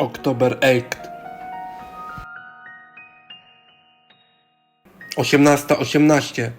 October 8. 18, 18.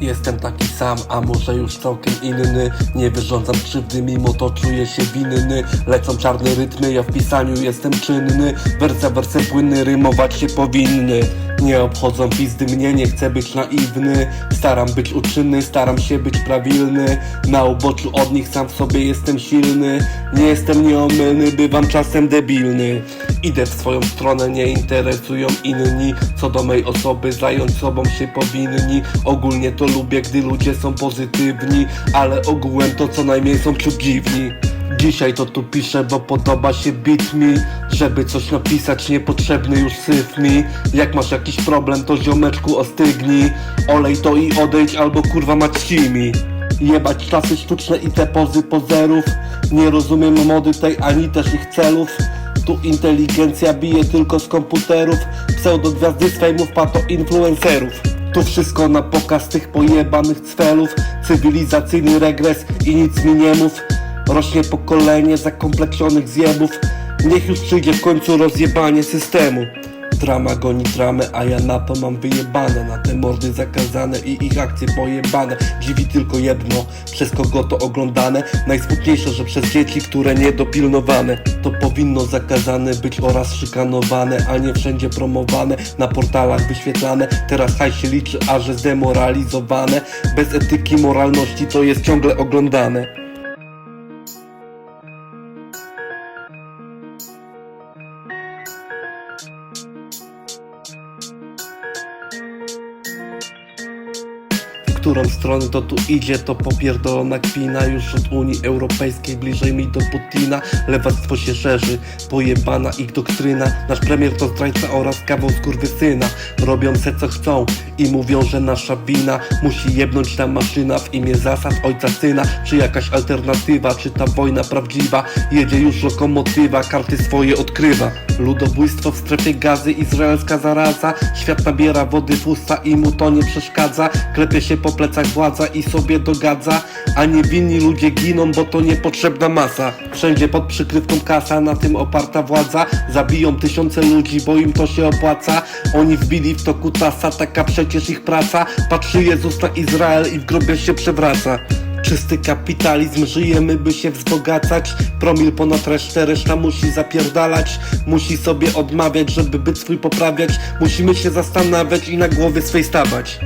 Jestem taki sam, a może już całkiem inny Nie wyrządzam krzywdy, mimo to czuję się winny Lecą czarne rytmy, ja w pisaniu jestem czynny Wersja wersem płynny, rymować się powinny Nie obchodzą pizdy mnie, nie chcę być naiwny. Staram być uczynny, staram się być prawilny. Na uboczu od nich sam w sobie jestem silny. Nie jestem nieomylny, bywam czasem debilny. Idę w swoją stronę, nie interesują inni. Co do mej osoby, zająć sobą się powinni. Ogólnie to lubię, gdy ludzie są pozytywni Ale ogółem to co najmniej są przedziwni Dzisiaj to tu piszę, bo podoba się beat mi Żeby coś napisać, niepotrzebny już syf mi. Jak masz jakiś problem, to ziomeczku ostygnij Olej to i odejdź, albo kurwa mać mi Jebać czasy sztuczne i te pozy pozerów. Nie rozumiem mody tej, ani też ich celów. Tu inteligencja bije tylko z komputerów. Pseudogwiazdy z fejmów, pato influencerów. Tu wszystko na pokaz tych pojebanych cfelów. Cywilizacyjny regres i nic mi nie mów Rośnie pokolenie zakompleksionych zjebów. Niech już przyjdzie w końcu rozjebanie systemu. Drama goni dramę, a ja na to mam wyjebane. Na te mordy zakazane i ich akcje pojebane. Dziwi tylko jedno, przez kogo to oglądane. Najsmutniejsze, że przez dzieci, które niedopilnowane. To powinno zakazane być oraz szykanowane A nie wszędzie promowane, na portalach wyświetlane. Teraz haj się liczy, a że zdemoralizowane. Bez etyki, moralności to jest ciągle oglądane którą stronę to tu idzie, to popierdolona kwina Już od Unii Europejskiej bliżej mi do Putina. Lewactwo się szerzy, pojebana ich doktryna. Nasz premier to zdrajca oraz kawał skurwysyna Robią se co chcą i mówią, że nasza wina Musi jebnąć ta maszyna w imię zasad ojca syna. Czy jakaś alternatywa, czy ta wojna prawdziwa? Jedzie już lokomotywa, karty swoje odkrywa. Ludobójstwo w strefie gazy, izraelska zaraza. Świat nabiera wody w usta i mu to nie przeszkadza. Klepie się po plecach władza i sobie dogadza. A niewinni ludzie giną, bo to niepotrzebna masa. Wszędzie pod przykrywką kasa, na tym oparta władza. Zabiją tysiące ludzi, bo im to się opłaca. Oni wbili w to kutasa, taka przecież ich praca? Patrzy Jezus na Izrael i w grobie się przewraca. Czysty kapitalizm, żyjemy by się wzbogacać. Promil ponad resztę, reszta musi zapierdalać. Musi sobie odmawiać, żeby byt swój poprawiać. Musimy się zastanawiać i na głowie swej stawać